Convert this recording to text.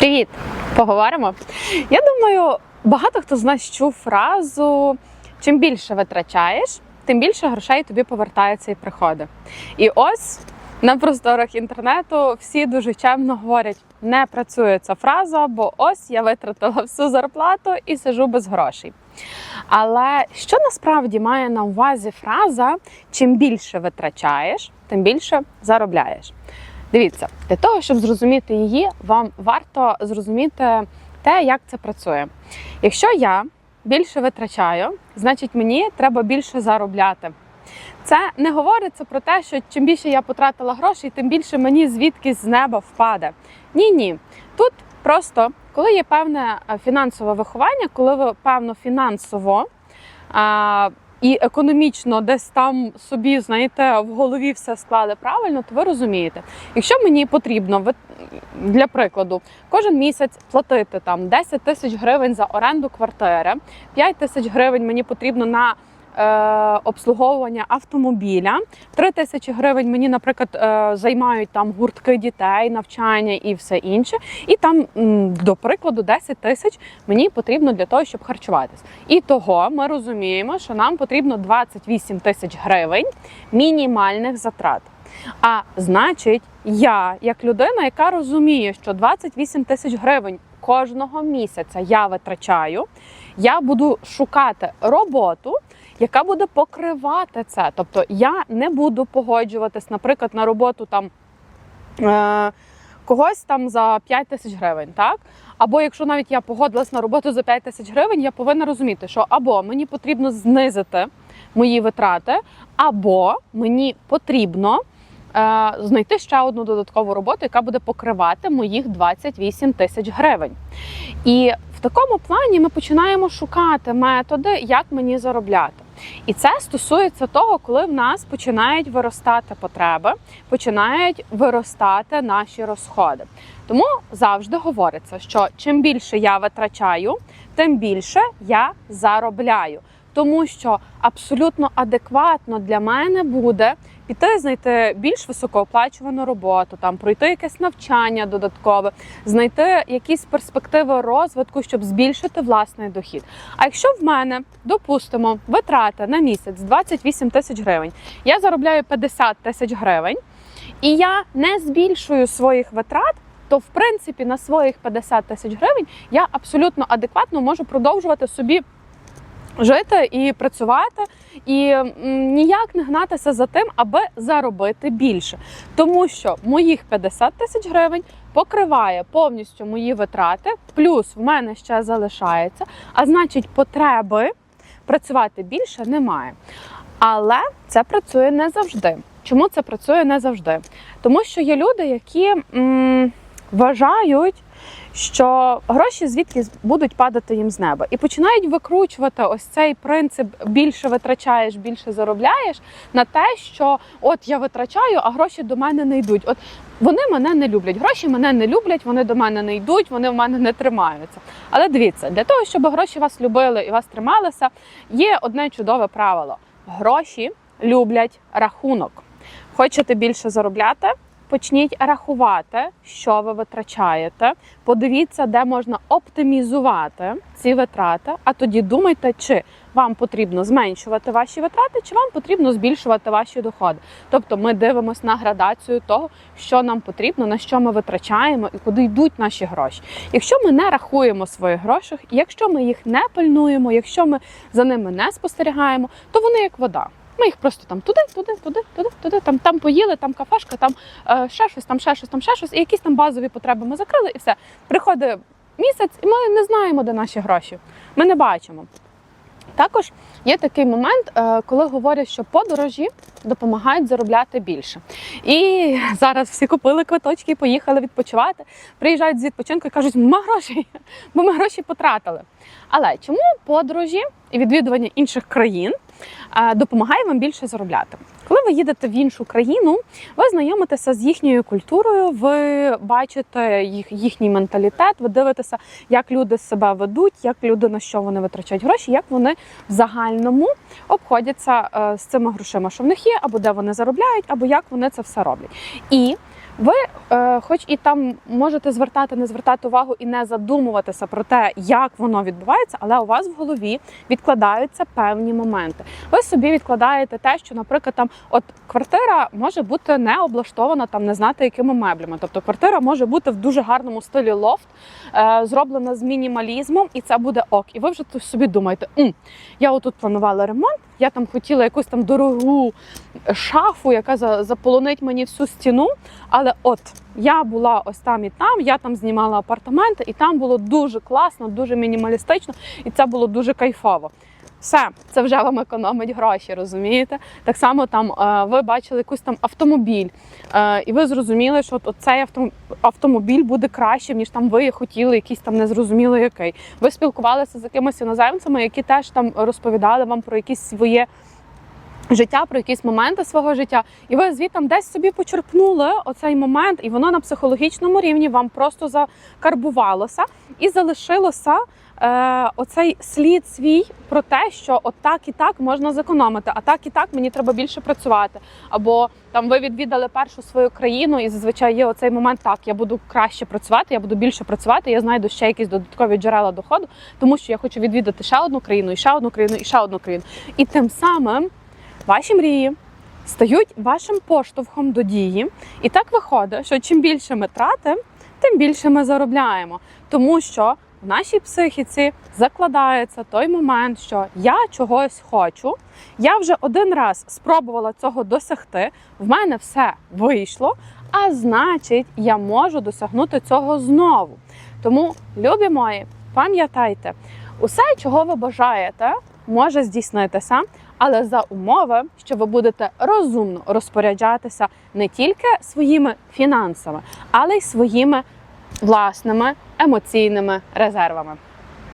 Привіт! Поговоримо. Я думаю, багато хто з нас чув фразу: чим більше витрачаєш, тим більше грошей тобі повертається і приходить. І ось на просторах інтернету всі дуже чемно говорять: не працює ця фраза, бо ось я витратила всю зарплату і сижу без грошей. Але що насправді має на увазі фраза чим більше витрачаєш, тим більше заробляєш? Дивіться, для того, щоб зрозуміти її, вам варто зрозуміти те, як це працює. Якщо я більше витрачаю, значить мені треба більше заробляти. Це не говориться про те, що чим більше я потратила грошей, тим більше мені звідкись з неба впаде. Ні, ні. Тут просто коли є певне е, фінансове виховання, коли ви певно фінансово і економічно десь там собі, знаєте, в голові все склали правильно, то ви розумієте, якщо мені потрібно для прикладу кожен місяць платити там 10 тисяч гривень за оренду квартири, 5 тисяч гривень мені потрібно на обслуговування автомобіля, 3 тисячі гривень мені, наприклад, е, займають там гуртки дітей, навчання і все інше. І там, до прикладу, 10 тисяч мені потрібно для того, щоб харчуватись. І того ми розуміємо, що нам потрібно 28 тисяч гривень мінімальних затрат. А значить, я, як людина, яка розуміє, що 28 тисяч гривень кожного місяця я витрачаю, я буду шукати роботу, яка буде покривати це. Тобто я не буду погоджуватись, наприклад, на роботу там. Е- Когось там за 5 тисяч гривень, так? Або якщо навіть я погодилась на роботу за 5 тисяч гривень, я повинна розуміти, що або мені потрібно знизити мої витрати, або мені потрібно е, знайти ще одну додаткову роботу, яка буде покривати моїх 28 тисяч гривень. І в такому плані ми починаємо шукати методи, як мені заробляти. І це стосується того, коли в нас починають виростати потреби, починають виростати наші розходи. Тому завжди говориться, що чим більше я витрачаю, тим більше я заробляю. Тому що абсолютно адекватно для мене буде піти знайти більш високооплачувану роботу, там пройти якесь навчання додаткове, знайти якісь перспективи розвитку, щоб збільшити власний дохід. А якщо в мене, допустимо, витрати на місяць 28 тисяч гривень, я заробляю 50 тисяч гривень, і я не збільшую своїх витрат. То в принципі на своїх 50 тисяч гривень я абсолютно адекватно можу продовжувати собі жити і працювати, і ніяк не гнатися за тим, аби заробити більше. Тому що моїх 50 тисяч гривень покриває повністю мої витрати, плюс в мене ще залишається, а значить, потреби працювати більше немає. Але це працює не завжди. Чому це працює не завжди? Тому що є люди, які м, вважають, що гроші звідки будуть падати їм з неба, і починають викручувати ось цей принцип більше витрачаєш, більше заробляєш на те, що от я витрачаю, а гроші до мене не йдуть. От вони мене не люблять, гроші мене не люблять, вони до мене не йдуть, вони в мене не тримаються. Але дивіться, для того, щоб гроші вас любили і вас трималися, є одне чудове правило: гроші люблять рахунок. Хочете більше заробляти? Почніть рахувати, що ви витрачаєте. Подивіться, де можна оптимізувати ці витрати. А тоді думайте, чи вам потрібно зменшувати ваші витрати, чи вам потрібно збільшувати ваші доходи. Тобто ми дивимося на градацію того, що нам потрібно, на що ми витрачаємо і куди йдуть наші гроші. Якщо ми не рахуємо своїх грошей, якщо ми їх не пильнуємо, якщо ми за ними не спостерігаємо, то вони як вода. Ми їх просто там туди, туди, туди, туди, туди, там, там поїли, там кафешка, там е, ще щось, там ще щось, там ще щось, і якісь там базові потреби ми закрили, і все. Приходить місяць, і ми не знаємо, де наші гроші. Ми не бачимо. Також є такий момент, е, коли говорять, що подорожі допомагають заробляти більше. І зараз всі купили квиточки поїхали відпочивати. Приїжджають з відпочинку і кажуть, нема грошей, бо ми гроші потратили. Але чому подорожі і відвідування інших країн допомагає вам більше заробляти? Коли ви їдете в іншу країну, ви знайомитеся з їхньою культурою, ви бачите їх, їхній менталітет, ви дивитеся, як люди себе ведуть, як люди на що вони витрачають гроші, як вони в загальному обходяться е, з цими грошима, що в них є, або де вони заробляють, або як вони це все роблять. І Ви, е, хоч і там можете звертати, не звертати увагу і не задумуватися про те, як воно відбувається, але у вас в голові відкладаються певні моменти. Ви собі відкладаєте те, що, наприклад, там от квартира може бути не облаштована там, не знати якими меблями. Тобто квартира може бути в дуже гарному стилі лофт, е, зроблена з мінімалізмом, і це буде ок. І ви вже собі думаєте, «М, я отут планувала ремонт, я там хотіла якусь там дорогу шафу, яка за- заполонить мені всю стіну. Але от я була ось там і там, я там знімала апартаменти, і там було дуже класно, дуже мінімалістично, і це було дуже кайфово. Все, це вже вам економить гроші, розумієте? Так само там е, ви бачили якийсь там автомобіль, е, і ви зрозуміли, що от цей автомобіль буде кращим, ніж там ви хотіли, якийсь там незрозуміло який. Ви спілкувалися з якимись іноземцями, які теж там розповідали вам про якісь своє життя, про якісь моменти свого життя, і ви звідти десь собі почерпнули оцей момент, і воно на психологічному рівні вам просто закарбувалося і залишилося. Е, оцей слід свій про те, що от так і так можна зекономити, а так і так мені треба більше працювати. Або там ви відвідали першу свою країну, і зазвичай є оцей момент, так я буду краще працювати, я буду більше працювати, я знайду ще якісь додаткові джерела доходу, тому що я хочу відвідати ще одну країну, і ще одну країну, і ще одну країну. І тим самим ваші мрії стають вашим поштовхом до дії. І так виходить, що чим більше ми тратимо, тим більше ми заробляємо. Тому що в нашій психіці закладається той момент, що я чогось хочу, я вже один раз спробувала цього досягти, в мене все вийшло, а значить, я можу досягнути цього знову. Тому, любі мої, пам'ятайте, усе, чого ви бажаєте, може здійснитися, але за умови, що ви будете розумно розпоряджатися не тільки своїми фінансами, але й своїми власними емоційними резервами.